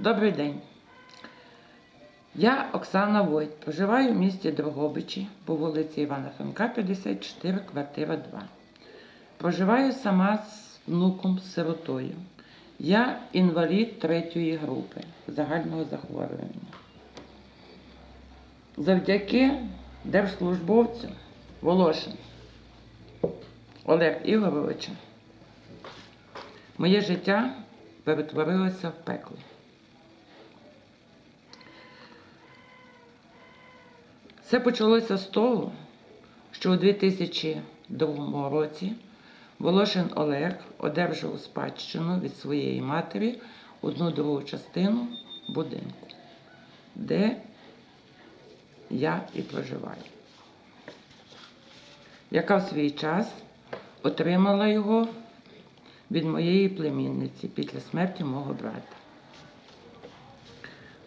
Добрий день. Я Оксана Войт, проживаю в місті Дрогобичі по вулиці Івана Франка, 54, квартира 2. Проживаю сама з внуком сиротою. Я інвалід третьої групи загального захворювання. Завдяки держслужбовцю Волошин Олег Ігоровича моє життя перетворилося в пекло. Все почалося з того, що у 2002 році Волошин Олег одержав у спадщину від своєї матері одну другу частину будинку, де я і проживаю, яка в свій час отримала його від моєї племінниці після смерті мого брата.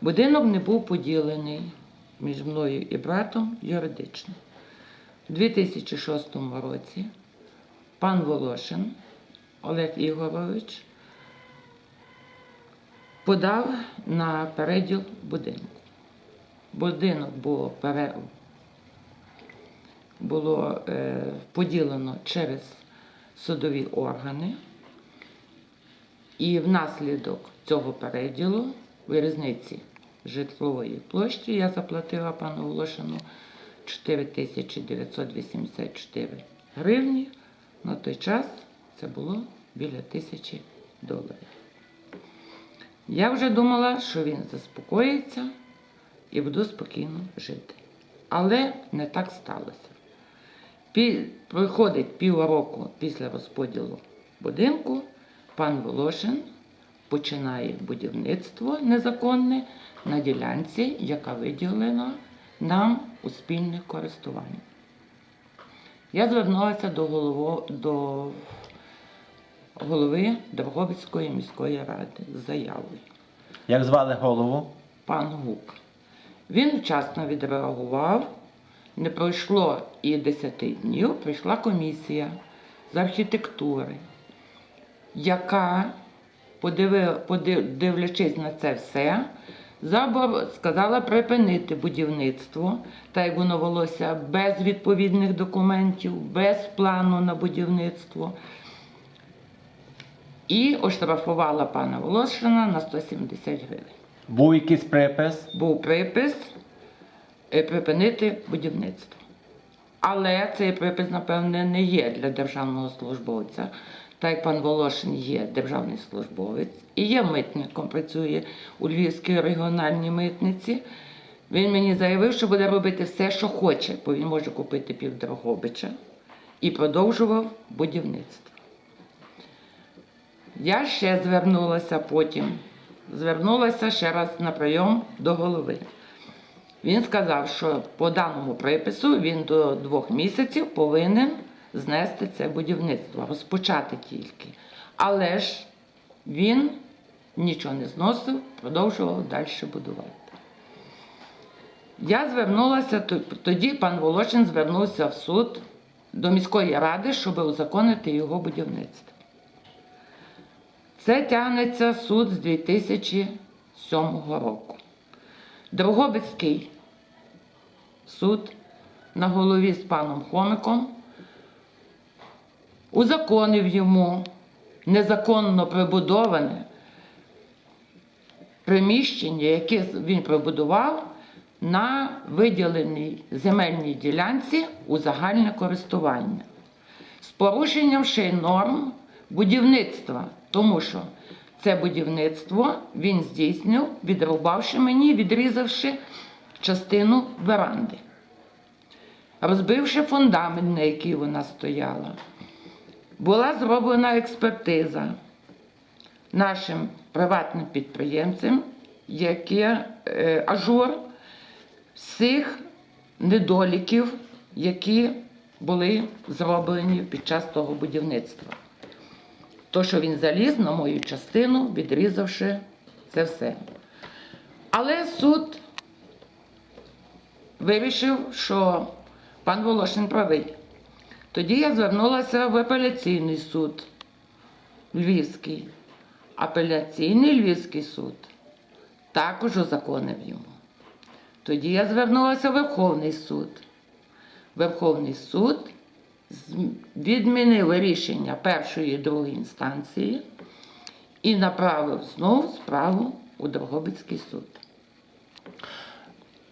Будинок не був поділений між мною і братом юридично. У 2006 році пан Волошин Олег Ігорович подав на переділ будинку. Будинок було, пере... було е, поділено через судові органи. І внаслідок цього переділу в різниці житлової площі я заплатила пану Волошину 4984 гривні. На той час це було біля тисячі доларів. Я вже думала, що він заспокоїться і буду спокійно жити. Але не так сталося. Пі... Проходить півроку після розподілу будинку, пан Волошин починає будівництво незаконне на ділянці, яка виділена нам у спільне користування. Я звернулася до, голово, до голови Дрогобицької міської ради з заявою. Як звали голову? Пан Гук. Він вчасно відреагував. Не пройшло і 10 днів, прийшла комісія з архітектури, яка, подиви- подив- на це все, забор- сказала припинити будівництво, так як воно велося без відповідних документів, без плану на будівництво. І оштрафувала пана Волошина на 170 гривень Був якийсь припис? був припис е, припинити будівництво. Але цей припис, напевне, не є для державного службовця, так як пан Волошин є державний службовець і є митником, працює у Львівській регіональній митниці. Він мені заявив, що буде робити все, що хоче, бо він може купити пів Дрогобича і продовжував будівництво. Я ще звернулася потім, звернулася ще раз на прийом до голови. Він сказав, що по даному припису він до двох місяців повинен знести це будівництво, розпочати тільки. Але ж він нічого не зносив, продовжував далі будувати. Я звернулася, тоді пан Волошин звернувся в суд до міської ради, щоб узаконити його будівництво. Це тягнеться суд з 2007 року. Дрогобицький суд на голові з паном Хомиком узаконив йому незаконно прибудоване приміщення, яке він прибудував на виділеній земельній ділянці у загальне користування з порушенням ще й норм будівництва, тому що це будівництво він здійснив, відрубавши мені, відрізавши частину веранди, розбивши фундамент, на який вона стояла. Була зроблена експертиза нашим приватним підприємцем, яке е, ажур всіх недоліків, які були зроблені під час того будівництва. То, що він заліз на мою частину, відрізавши це все. Але суд вирішив, що пан Волошин правий. Тоді я звернулася в апеляційний суд Львівський. Апеляційний Львівський суд також узаконив йому. Тоді я звернулася в Верховний суд. Верховний суд відмінив рішення першої і другої інстанції і направив знову справу у Дрогобицький суд.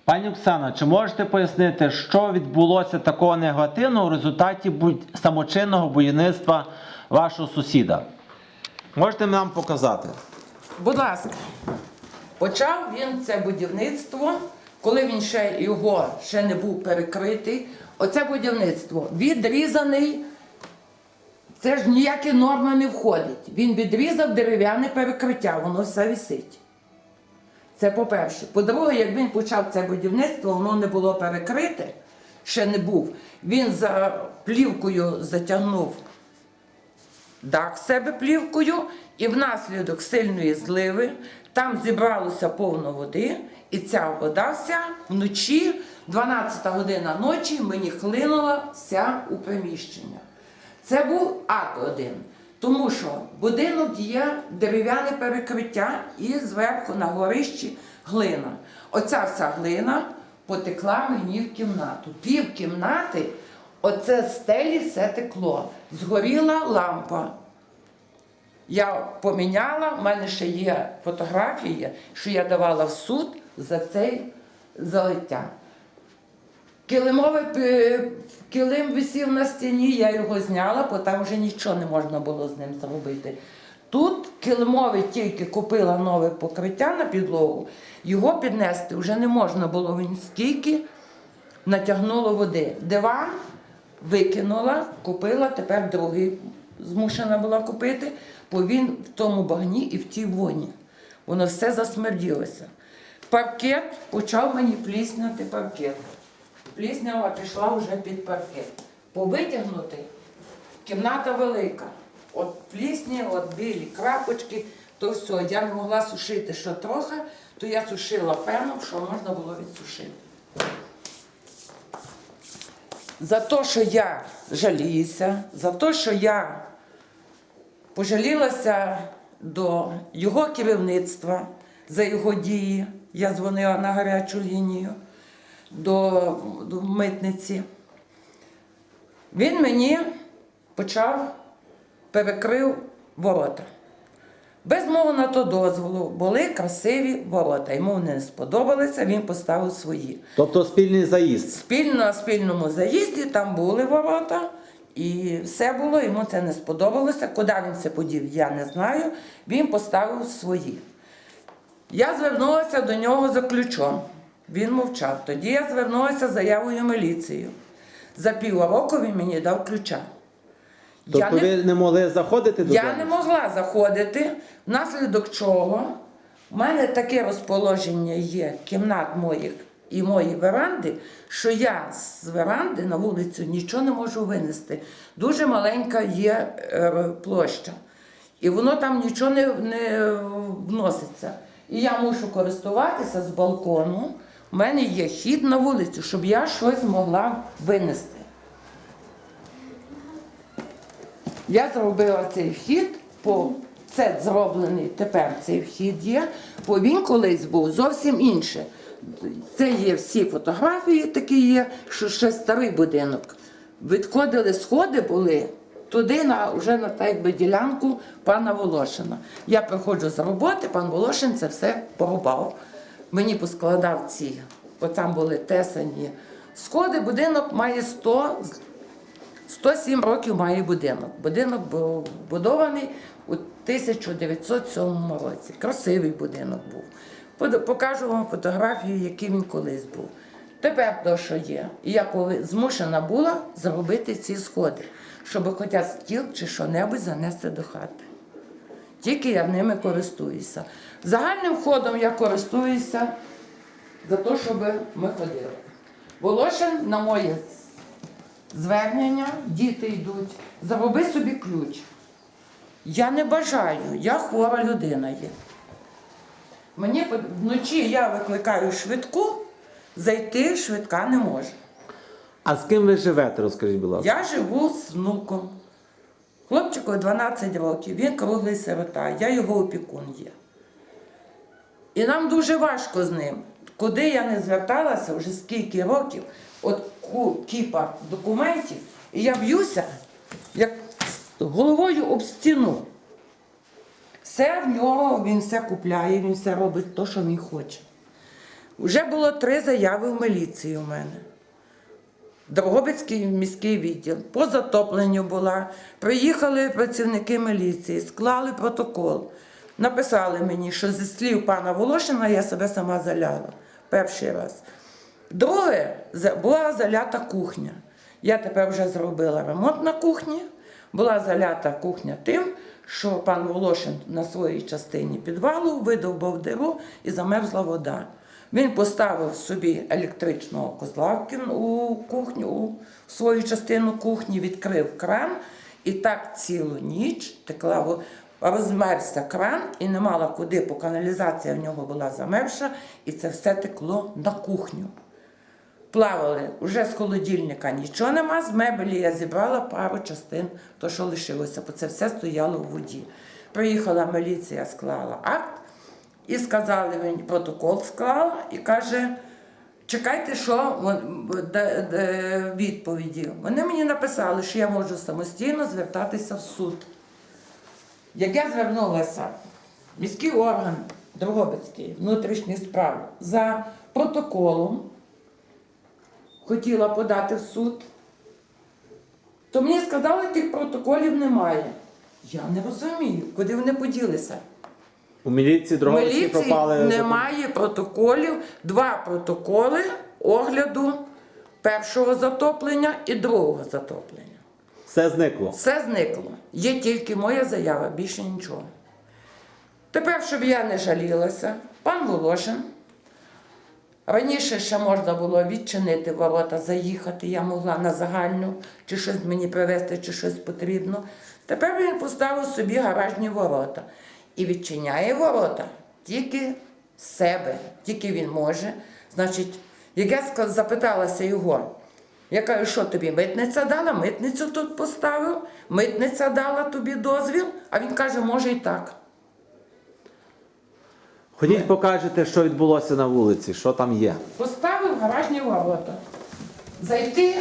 Пані Оксана, чи можете пояснити, що відбулося такого негативного в результаті самочинного будівництва вашого сусіда? Можете нам показати? Будь ласка, почав він це будівництво, коли він ще його ще не був перекритий. Оце будівництво відрізаний. Це ж ніякі норми не входить. Він відрізав дерев'яне перекриття, воно все висить. Це по-перше. По-друге, як він почав це будівництво, воно не було перекрите, ще не був. Він за плівкою затягнув дах себе плівкою, і внаслідок сильної зливи там зібралося повно води, і ця вода вся вночі, 12 година ночі, мені хлинула вся у приміщення. Це був ад один, тому що будинок є дерев'яне перекриття і зверху на горищі глина. Оця вся глина потекла мені в кімнату. Пів кімнати, оце стелі все текло. Згоріла лампа. Я поміняла, в мене ще є фотографії, що я давала в суд за цей залиття. Килимовий килим висів на стіні, я його зняла, бо там вже нічого не можна було з ним зробити. Тут килимовий тільки купила нове покриття на підлогу, його піднести вже не можна було. Він стільки натягнуло води. Диван викинула, купила, тепер другий змушена була купити, бо він в тому багні і в тій воні. Воно все засмерділося. Паркет почав мені плісняти паркет. Пліснява пішла вже під паркет. Повитягнути кімната велика. От плісні, от білі крапочки, то все. Я не могла сушити що трохи, то я сушила пену, що можна було відсушити. За те, що я жаліюся, за те, що я пожалілася до його керівництва за його дії. Я дзвонила на гарячу лінію до, до митниці. Він мені почав перекрив ворота. Без мого на то дозволу були красиві ворота. Йому вони не сподобалися, він поставив свої. Тобто спільний заїзд. Спільно на спільному заїзді там були ворота, і все було, йому це не сподобалося. Куди він це подів, я не знаю. Він поставив свої. Я звернулася до нього за ключом. Він мовчав. Тоді я звернулася з заявою в міліцію. За півроку він мені дав ключа. Тобто ви не могли заходити до Я не могла заходити, внаслідок чого в мене таке розположення є кімнат моїх і моєї веранди, що я з веранди на вулицю нічого не можу винести. Дуже маленька є е, площа. І воно там нічого не, не вноситься. І я мушу користуватися з балкону. У мене є хід на вулицю, щоб я щось могла винести. Я зробила цей вхід, по це зроблений тепер цей вхід є, бо він колись був зовсім інше. Це є всі фотографії такі є, що ще старий будинок. Відходили сходи були туди, на, вже на так якби, ділянку пана Волошина. Я приходжу з роботи, пан Волошин це все порубав. Мені поскладав ці, бо там були тесані сходи. Будинок має 100 107 років має будинок. Будинок був будований у 1907 році. Красивий будинок був. Покажу вам фотографію, який він колись був. Тепер то, що є. І я змушена була зробити ці сходи, щоб хоча стіл чи що-небудь занести до хати. Тільки я ними користуюся. Загальним входом я користуюся за те, щоб ми ходили. Волошин на моє звернення, діти йдуть, зароби собі ключ. Я не бажаю, я хвора людина є. Мені вночі я викликаю швидку, зайти швидка не може. А з ким ви живете, розкажіть, будь ласка. Я живу з внуком. Хлопчику 12 років, він круглий сирота, я його опікун є. І нам дуже важко з ним. Куди я не зверталася вже скільки років, от кіпа документів, і я б'юся, як головою об стіну. Все в нього, він все купляє, він все робить те, що він хоче. Вже було три заяви в міліції у мене. Дрогобицький міський відділ. По затопленню була. Приїхали працівники міліції, склали протокол. Написали мені, що зі слів пана Волошина я себе сама заляла. Перший раз. Друге, була залята кухня. Я тепер вже зробила ремонт на кухні. Була залята кухня тим, що пан Волошин на своїй частині підвалу видовбав диру і замерзла вода. Він поставив собі електричного козла у кухню, у свою частину кухні, відкрив кран, і так цілу ніч текла розмерзся кран і не мала куди, бо каналізація в нього була замерзша, і це все текло на кухню. Плавали вже з холодильника нічого нема, з мебелі я зібрала пару частин, то що лишилося, бо це все стояло в воді. Приїхала міліція, склала акт і сказали мені, протокол склала і каже, чекайте, що відповіді. Вони мені написали, що я можу самостійно звертатися в суд. Як я звернулася в міський орган Дрогобицький внутрішніх справ за протоколом, хотіла подати в суд, то мені сказали, тих протоколів немає. Я не розумію, куди вони поділися. У міліції Дрогобицькій міліції пропали. немає протоколів, два протоколи огляду першого затоплення і другого затоплення. Все зникло. Все зникло. Є тільки моя заява, більше нічого. Тепер, щоб я не жалілася, пан Волошин. Раніше ще можна було відчинити ворота, заїхати, я могла на загальну, чи щось мені привезти, чи щось потрібно. Тепер він поставив собі гаражні ворота і відчиняє ворота тільки з себе, тільки він може. Значить, як я запиталася його, я кажу, що тобі митниця дала, митницю тут поставив, митниця дала тобі дозвіл, а він каже, може і так. Ходіть, покажете, що відбулося на вулиці, що там є. Поставив гаражні ворота. Зайти.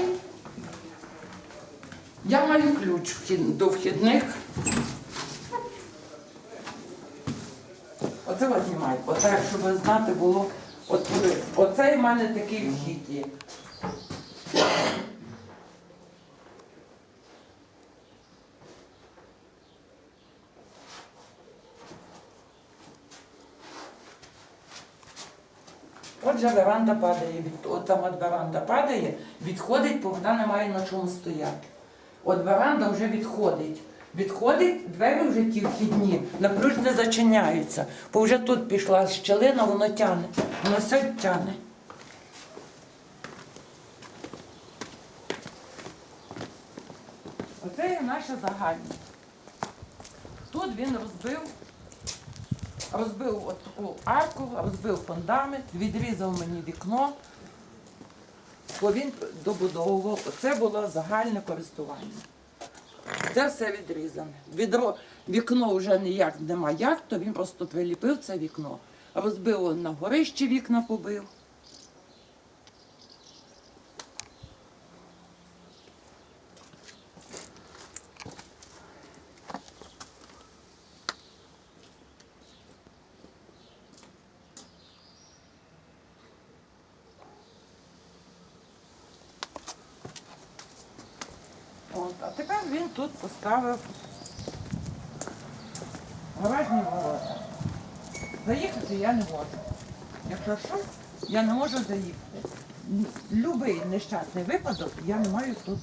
Я маю ключ до вхідних. Оце знімай. Оце, щоб знати було. От. Оце в мене такий вхід є. Отже, веранда падає, від, от там от веранда падає, відходить, бо вона не має на чому стояти. От веранда вже відходить. Відходить, двері вже ті вхідні, на ключ не зачиняються. Бо вже тут пішла щелина, воно тяне. Воно все тяне. Оце є наше загальне. Тут він розбив розбив от таку арку, розбив фундамент, відрізав мені вікно, бо він добудовував. Це було загальне користування. Це все відрізане. Відро... Вікно вже ніяк нема як, то він просто приліпив це вікно. Розбив на горищі вікна побив. От, а тепер він тут поставив гаражні ворота. Заїхати я не можу. Якщо щось, я не можу заїхати. Любий нещасний випадок я не маю тут.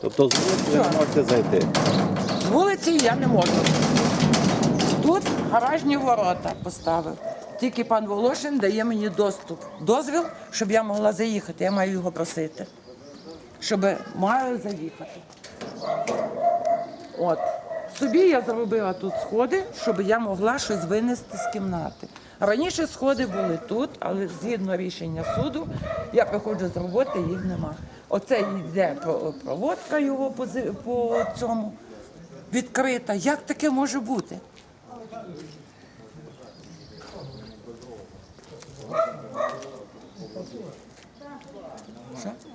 Тобто з вулиці ви не можете зайти. З вулиці я не можу. Тут гаражні ворота поставив. Тільки пан Волошин дає мені доступ, дозвіл, щоб я могла заїхати. Я маю його просити. Щоб маю заїхати. От. Собі я зробила тут сходи, щоб я могла щось винести з кімнати. Раніше сходи були тут, але згідно рішення суду, я приходжу з роботи, їх нема. Оце йде проводка його по цьому відкрита. Як таке може бути? Що?